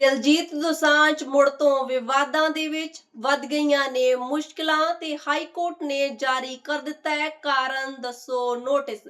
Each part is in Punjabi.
ਦਿਲਜੀਤ ਦੋਸਾਂਝ ਮੁੜ ਤੋਂ ਵਿਵਾਦਾਂ ਦੇ ਵਿੱਚ ਵੱਧ ਗਈਆਂ ਨੇ ਮੁਸ਼ਕਲਾਂ ਤੇ ਹਾਈ ਕੋਰਟ ਨੇ ਜਾਰੀ ਕਰ ਦਿੱਤਾ ਹੈ, ਕਾਰਨ ਦੱਸੋ ਨੋਟਿਸ।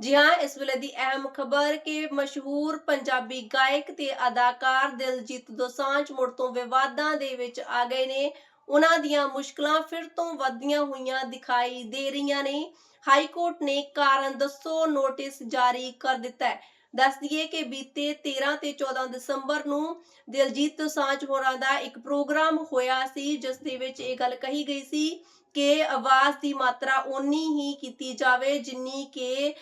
ਜੀ ਹਾਂ, ਇਸ ਵੇਲੇ ਦੀ ਅਹਿਮ ਖਬਰ ਕਿ ਮਸ਼ਹੂਰ ਪੰਜਾਬੀ ਗਾਇਕ ਤੇ ਅਦਾਕਾਰ ਦਿਲਜੀਤ ਦੋਸਾਂਝ ਮੁੜ ਤੋਂ ਵਿਵਾਦਾਂ ਦੇ ਵਿੱਚ ਆ ਗਏ ਨੇ। ਉਹਨਾਂ ਦੀਆਂ ਮੁਸ਼ਕਲਾਂ ਫਿਰ ਤੋਂ ਵੱਧਦੀਆਂ ਹੋਈਆਂ ਦਿਖਾਈ ਦੇ ਰਹੀਆਂ ਨੇ। ਹਾਈ ਕੋਰਟ ਨੇ ਕਾਰਨ ਦੱਸੋ ਨੋਟਿਸ ਜਾਰੀ ਕਰ ਦਿੱਤਾ ਹੈ। ਦੱਸ ਦਈਏ ਕਿ ਬੀਤੇ 13 ਤੇ 14 ਦਸੰਬਰ ਨੂੰ ਦਿਲਜੀਤ ਦੋਸਾਂਝ ਹੋਰਾਂ ਦਾ ਇੱਕ ਪ੍ਰੋਗਰਾਮ ਹੋਇਆ ਸੀ, ਜਿਸ ਦੇ ਵਿੱਚ ਇਹ ਗੱਲ ਕਹੀ ਗਈ ਸੀ ਕਿ ਆਵਾਜ਼ ਦੀ ਮਾਤਰਾ ਓਨੀ ਹੀ ਕੀਤੀ ਜਾਵੇ ਜਿੰਨੀ ਕਿ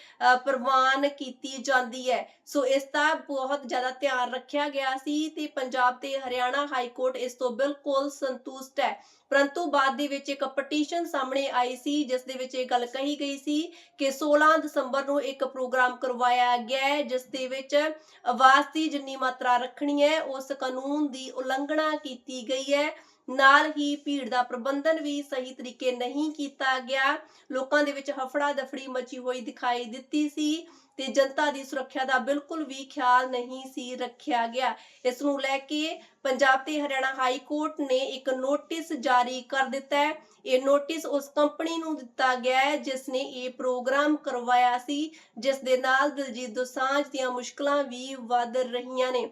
ਪ੍ਰਵਾਨ ਕੀਤੀ ਜਾਂਦੀ ਹੈ। ਸੋ ਇਸ ਦਾ ਬਹੁਤ ਜ਼ਿਆਦਾ ਧਿਆਨ ਰੱਖਿਆ ਗਿਆ ਸੀ ਤੇ ਪੰਜਾਬ ਤੇ ਹਰਿਆਣਾ ਹਾਈ ਕੋਰਟ ਇਸ ਤੋਂ ਬਿਲਕੁਲ ਸੰਤੁਸ਼ਟ ਹੈ। ਪਰੰਤੂ ਬਾਅਦ ਦੇ ਵਿੱਚ ਇੱਕ ਪਟੀਸ਼ਨ ਸਾਹਮਣੇ ਆਈ ਸੀ, ਜਿਸ ਦੇ ਵਿੱਚ ਇਹ ਗੱਲ ਕਹੀ ਗਈ ਸੀ ਕਿ 16 ਦਸੰਬਰ ਨੂੰ ਇੱਕ ਪ੍ਰੋਗਰਾਮ ਕਰਵਾਇਆ ਗਿਆ ਜਿਸ ਦੇ ਵਿੱਚ ਆਵਾਜ਼ ਦੀ ਜਿੰਨੀ ਮਾਤਰਾ ਰੱਖਣੀ ਹੈ, ਉਸ ਕਾਨੂੰਨ ਦੀ ਉਲੰਘਣਾ ਕੀਤੀ ਗਈ ਹੈ। ਨਾਲ ਹੀ ਭੀੜ ਦਾ ਪ੍ਰਬੰਧਨ ਵੀ ਸਹੀ ਤਰੀਕੇ ਨਹੀਂ ਕੀਤਾ ਗਿਆ। ਲੋਕਾਂ ਦੇ ਵਿੱਚ ਹਫੜਾ ਦਫੜੀ ਮਚੀ ਹੋਈ ਦਿਖਾਈ ਦਿੱਤੀ ਸੀ ਤੇ ਜਨਤਾ ਦੀ ਸੁਰੱਖਿਆ ਦਾ ਬਿਲਕੁਲ ਵੀ ਖਿਆਲ ਨਹੀਂ ਸੀ ਰੱਖਿਆ ਗਿਆ। ਇਸ ਨੂੰ ਲੈ ਕੇ ਪੰਜਾਬ ਤੇ ਹਰਿਆਣਾ ਹਾਈ ਕੋਰਟ ਨੇ ਇੱਕ ਨੋਟਿਸ ਜਾਰੀ ਕਰ ਦਿੱਤਾ ਹੈ। ਇਹ ਨੋਟਿਸ ਉਸ ਕੰਪਨੀ ਨੂੰ ਦਿੱਤਾ ਗਿਆ ਹੈ ਜਿਸ ਨੇ ਇਹ ਪ੍ਰੋਗਰਾਮ ਕਰਵਾਇਆ ਸੀ, ਜਿਸ ਦੇ ਨਾਲ ਦਿਲਜੀਤ ਦੋਸਾਂਝ ਦੀਆਂ ਮੁਸ਼ਕਲਾਂ ਵੀ ਵੱਧ ਰਹੀਆਂ ਨੇ।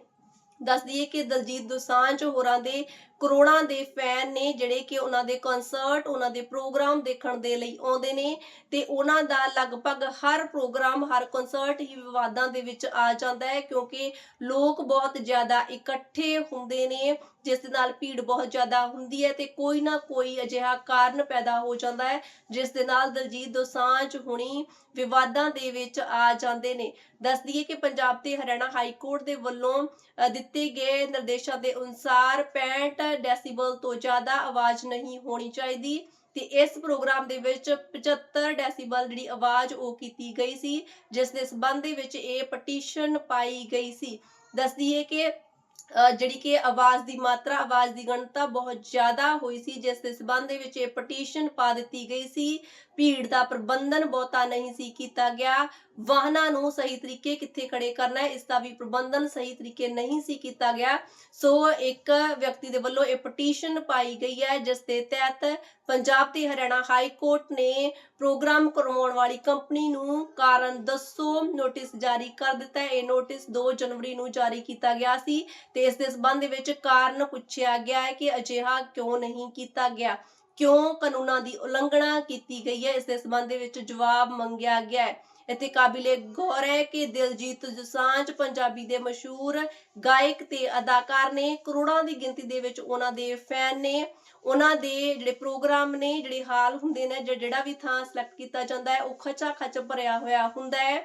ਦੱਸ ਦਈਏ ਕਿ ਦਲਜੀਤ ਦੋਸਾਂਝ ਹੋਰਾਂ ਦੇ ਕਰੋੜਾਂ ਦੇ ਫੈਨ ਨੇ ਜਿਹੜੇ ਕਿ ਉਹਨਾਂ ਦੇ ਕਨਸਰਟ ਉਹਨਾਂ ਦੇ ਪ੍ਰੋਗਰਾਮ ਦੇਖਣ ਦੇ ਲਈ ਆਉਂਦੇ ਨੇ ਤੇ ਉਹਨਾਂ ਦਾ ਲਗਭਗ ਹਰ ਪ੍ਰੋਗਰਾਮ ਹਰ ਕਨਸਰਟ ਹੀ ਵਿਵਾਦਾਂ ਦੇ ਵਿੱਚ ਆ ਜਾਂਦਾ ਹੈ ਕਿਉਂਕਿ ਲੋਕ ਬਹੁਤ ਜ਼ਿਆਦਾ ਇਕੱਠੇ ਹੁੰਦੇ ਨੇ, ਜਿਸ ਦੇ ਨਾਲ ਭੀੜ ਬਹੁਤ ਜ਼ਿਆਦਾ ਹੁੰਦੀ ਹੈ ਤੇ ਕੋਈ ਨਾ ਕੋਈ ਅਜਿਹਾ ਕਾਰਨ ਪੈਦਾ ਹੋ ਜਾਂਦਾ ਹੈ, ਜਿਸ ਦੇ ਨਾਲ ਦਲਜੀਤ ਦੋਸਾਂਝ ਹੁਣੀ ਵਿਵਾਦਾਂ ਦੇ ਵਿੱਚ ਆ ਜਾਂਦੇ ਨੇ। ਦੱਸ ਦਈਏ ਕਿ ਪੰਜਾਬ ਤੇ ਹਰਿਆਣਾ ਹਾਈ ਕੋਰਟ ਦੇ ਵੱਲੋਂ ਦਿੱਤੇ ਗਏ ਨਿਰਦੇਸ਼ਾਂ ਦੇ ਅਨੁਸਾਰ 65 ਡੈਸੀਬਲ ਤੋਂ ਜ਼ਿਆਦਾ ਆਵਾਜ਼ ਨਹੀਂ ਹੋਣੀ ਚਾਹੀਦੀ ਤੇ ਇਸ ਪ੍ਰੋਗਰਾਮ ਦੇ ਵਿੱਚ 75 ਡੈਸੀਬਲ ਜਿਹੜੀ ਆਵਾਜ਼ ਉਹ ਕੀਤੀ ਗਈ ਸੀ ਜਿਸ ਦੇ ਸਬੰਧ ਦੇ ਵਿੱਚ ਇਹ ਪਟੀਸ਼ਨ ਪਾਈ ਗਈ ਸੀ। ਦੱਸਦੀ ਦਈਏ ਕਿ ਅ, ਜਿਹੜੀ ਕਿ ਆਵਾਜ਼ ਦੀ ਮਾਤਰਾ ਆਵਾਜ਼ ਦੀ ਗਣਤਾ ਬਹੁਤ ਜ਼ਿਆਦਾ ਹੋਈ ਸੀ ਜਿਸ ਦੇ ਸਬੰਧ ਦੇ ਵਿੱਚ ਇਹ ਪਟੀਸ਼ਨ ਪਾ ਦਿੱਤੀ ਗਈ ਸੀ। ਭੀੜ ਦਾ ਪ੍ਰਬੰਧਨ ਬਹੁਤਾ ਨਹੀਂ ਸੀ ਕੀਤਾ ਗਿਆ। ਵਾਹਨਾਂ ਨੂੰ ਸਹੀ ਤਰੀਕੇ ਕਿੱਥੇ ਖੜੇ ਕਰਨਾ ਹੈ, ਇਸ ਦਾ ਵੀ ਪ੍ਰਬੰਧਨ ਸਹੀ ਤਰੀਕੇ ਨਹੀਂ ਸੀ ਕੀਤਾ ਗਿਆ। ਸੋ ਇੱਕ ਵਿਅਕਤੀ ਦੇ ਵੱਲੋਂ ਇਹ ਪਟੀਸ਼ਨ ਪਾਈ ਗਈ ਹੈ, ਜਿਸ ਦੇ ਤਹਿਤ ਪੰਜਾਬ ਤੇ ਹਰਿਆਣਾ ਹਾਈ ਕੋਰਟ ਨੇ ਪ੍ਰੋਗਰਾਮ ਕਰਵਾਉਣ ਵਾਲੀ ਕੰਪਨੀ ਨੂੰ ਕਾਰਨ ਦੱਸੋ ਨੋਟਿਸ ਜਾਰੀ ਕਰ ਦਿੱਤਾ ਹੈ। ਇਹ ਨੋਟਿਸ 2 ਜਨਵਰੀ ਨੂੰ ਜਾਰੀ ਕੀਤਾ ਗਿਆ ਸੀ ਤੇ ਇਸ ਦੇ ਸਬੰਧ ਦੇ ਵਿੱਚ ਕਾਰਨ ਪੁੱਛਿਆ ਗਿਆ ਹੈ ਕਿ ਅਜਿਹਾ ਕਿਉਂ ਨਹੀਂ ਕੀਤਾ ਗਿਆ। ਕਿਉਂ ਕਾਨੂੰਨਾਂ ਦੀ ਉਲੰਘਣਾ ਕੀਤੀ ਗਈ ਹੈ, ਇਸ ਦੇ ਸਬੰਧ ਦੇ ਵਿੱਚ ਜਵਾਬ ਮੰਗਿਆ ਗਿਆ ਹੈ। ਇੱਥੇ ਕਾਬਿਲੇ ਗੌਰ ਹੈ ਕਿ ਦਿਲਜੀਤ ਦੋਸਾਂਝ ਪੰਜਾਬੀ ਦੇ ਮਸ਼ਹੂਰ ਗਾਇਕ ਤੇ ਅਦਾਕਾਰ ਨੇ ਕਰੋੜਾਂ ਦੀ ਗਿਣਤੀ ਦੇ ਵਿੱਚ ਉਹਨਾਂ ਦੇ ਫੈਨ ਨੇ, ਉਹਨਾਂ ਦੇ ਜਿਹੜੇ ਪ੍ਰੋਗਰਾਮ ਨੇ, ਜਿਹੜੇ ਹਾਲ ਹੁੰਦੇ ਨੇ ਜਿਹੜਾ ਵੀ ਥਾਂ ਸਿਲੈਕਟ ਕੀਤਾ ਜਾਂਦਾ ਹੈ, ਉਹ ਖਚਾ ਖਚ ਭਰਿਆ ਹੋਇਆ ਹੁੰਦਾ ਹੈ।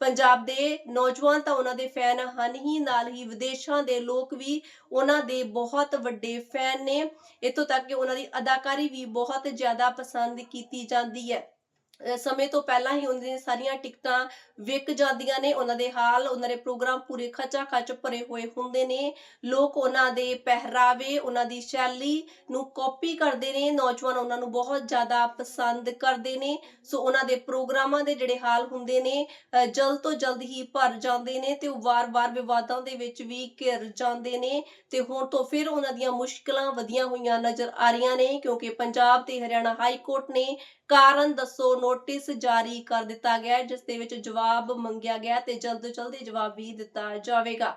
ਪੰਜਾਬ ਦੇ ਨੌਜਵਾਨ ਤਾਂ ਉਹਨਾਂ ਦੇ ਫੈਨ ਹਨ ਹੀ, ਨਾਲ ਹੀ ਵਿਦੇਸ਼ਾਂ ਦੇ ਲੋਕ ਵੀ ਉਹਨਾਂ ਦੇ ਬਹੁਤ ਵੱਡੇ ਫੈਨ ਨੇ। ਇਤੋਂ ਤੱਕ ਕਿ ਉਹਨਾਂ ਦੀ ਅਦਾਕਾਰੀ ਵੀ ਬਹੁਤ ਜ਼ਿਆਦਾ ਪਸੰਦ ਕੀਤੀ ਜਾਂਦੀ ਹੈ। ਸਮੇਂ ਤੋਂ ਪਹਿਲਾਂ ਹੀ ਉਹਨਾਂ ਦੀਆਂ ਸਾਰੀਆਂ ਟਿਕਟਾਂ ਵਿਕ ਜਾਂਦੀਆਂ ਨੇ, ਉਹਨਾਂ ਦੇ ਹਾਲ, ਉਹਨਾਂ ਦੇ ਪ੍ਰੋਗਰਾਮ ਪੂਰੇ ਖਚਾ ਖਚ ਭਰੇ ਹੋਏ ਹੁੰਦੇ ਨੇ। ਲੋਕ ਉਹਨਾਂ ਦੇ ਪਹਿਰਾਵੇ, ਉਹਨਾਂ ਦੀ ਸ਼ੈਲੀ ਨੂੰ ਕਾਪੀ ਕਰਦੇ ਨੇ, ਨੌਜਵਾਨ ਉਹਨਾਂ ਨੂੰ ਬਹੁਤ ਜ਼ਿਆਦਾ ਪਸੰਦ ਕਰਦੇ ਨੇ। ਸੋ ਉਹਨਾਂ ਦੇ ਪ੍ਰੋਗਰਾਮਾਂ ਦੇ ਜਿਹੜੇ ਹਾਲ ਹੁੰਦੇ ਨੇ ਜਲਦ ਤੋਂ ਜਲਦ ਹੀ ਭਰ ਜਾਂਦੇ ਨੇ ਤੇ ਉਹ ਵਾਰ-ਵਾਰ ਵਿਵਾਦਾਂ ਦੇ ਵਿੱਚ ਵੀ ਘਿਰ ਜਾਂਦੇ ਨੇ ਤੇ ਹੁਣ ਤੋਂ ਫਿਰ ਉਹਨਾਂ ਦੀਆਂ ਮੁਸ਼ਕਲਾਂ ਵਧੀਆਂ ਹੋਈਆਂ ਨਜ਼ਰ ਆ ਰਹੀਆਂ ਨੇ ਕਿਉਂਕਿ ਪੰਜਾਬ ਤੇ ਹਰਿਆਣਾ ਹਾਈ ਕੋਰਟ ਨੇ ਕਾਰਨ ਦੱਸੋ ਨੋਟਿਸ ਜਾਰੀ ਕਰ ਦਿੱਤਾ ਗਿਆ ਹੈ, ਜਿਸ ਦੇ ਵਿੱਚ ਜਵਾਬ ਮੰਗਿਆ ਗਿਆ ਤੇ ਜਲਦ ਤੋਂ ਜਲਦ ਇਹ ਜਵਾਬ ਵੀ ਦਿੱਤਾ ਜਾਵੇਗਾ।